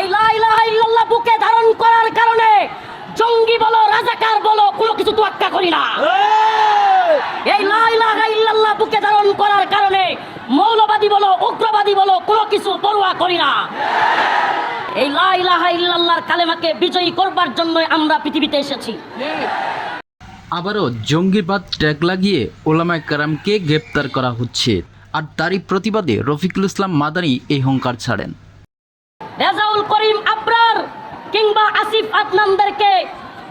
এই লা ইলাহা বুকে ধারণ করার কারণে জঙ্গি বলো রাজাকার বলো কোনো কিছু তোয়াক্কা করি না। এই! লা ইলাহা ইল্লাল্লাহ বুকে ধারণ করার কারণে মৌলবাদী বলো উগ্রবাদী বলো কোনো কিছু পরোয়া করি না। এই লা ইলাহা ইল্লাল্লাহর কালেমাকে বিজয়ী করবার জন্যই আমরা পৃথিবীতে এসেছি। আবারও জঙ্গিবাদ ট্যাগ লাগিয়ে ওলামায় কারামকে গ্রেপ্তার করা হচ্ছে। আর তারই প্রতিবাদে রফিকুল ইসলাম মাদানি এই হংকার ছাড়েন। রেজাউল করিম আবরার কিংবা আসিফ আদনানদেরকে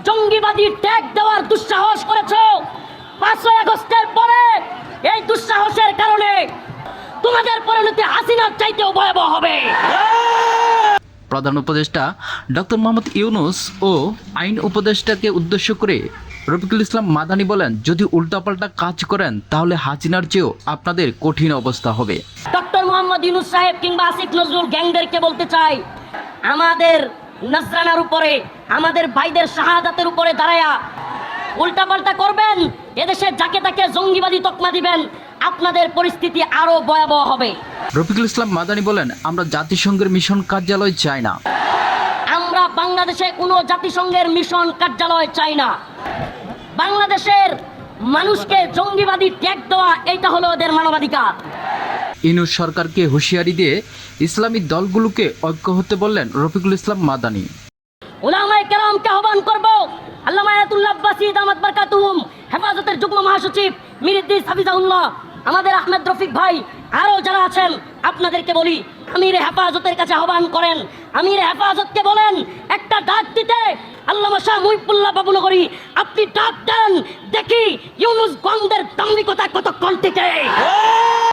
জঙ্গিবাদী ট্যাগ দেওয়ার দুঃসাহস করেছ। পাঁচই আগস্টের পরে এই দুঃসাহসের কারণে তোমাদের পরিণতি হাসিনার চাইতেও ভয়াবহ হবে। প্রধান উপদেষ্টা ডক্টর মোহাম্মদ ইউনুস ও আইন উপদেষ্টাকে উদ্দেশ্য করে রফিকুল ইসলাম মাদানি বলেন যদি উল্টাপাল্টা কাজ করেন তাহলে হাসিনার চেয়েও আপনাদের কঠিন অবস্থা হবে। মোহাম্মদ ইউনুস সাহেব কিংবা আসিফ নজরুল গ্যাংদেরকে বলতে চাই আমাদের নজরানার উপরে আমাদের ভাইদের শাহাদাতের উপরে দাঁড়ায়া উল্টাপাল্টা করবেন এদেশে যাকে তাকে জঙ্গিবাদী তকমা দিবেন আপনাদের পরিস্থিতি আরও ভয়াবহ হবে। রফিকুল ইসলাম মাদানি বলেন আমরা জাতিসংঘের মিশন কার্যালয় চাই না। আমরা বাংলাদেশে কোনো জাতিসংঘের মিশন কার্যালয় চাই না। বাংলাদেশের মানুষকে জঙ্গিবাদী ট্যাগ দেওয়া এইটা হলো ওদের মানবাধিকার। ইনুস সরকারকে হুঁশিয়ারি দিয়ে ইসলামী দলগুলোকে ঐক্য হতে বললেন রফিকুল ইসলাম মাদানি। হেফাজতের আমাদের আহমেদ রফিক ভাই যারা আছেন, আপনাদেরকে বলি, আমির হেফাজতের কাছে করেন। আমির হেফাজতকে বলেন, একটা আপনি ডাক দেন, দেখি ইউনুস দাম্ভিকতা কতক্ষণ টিকে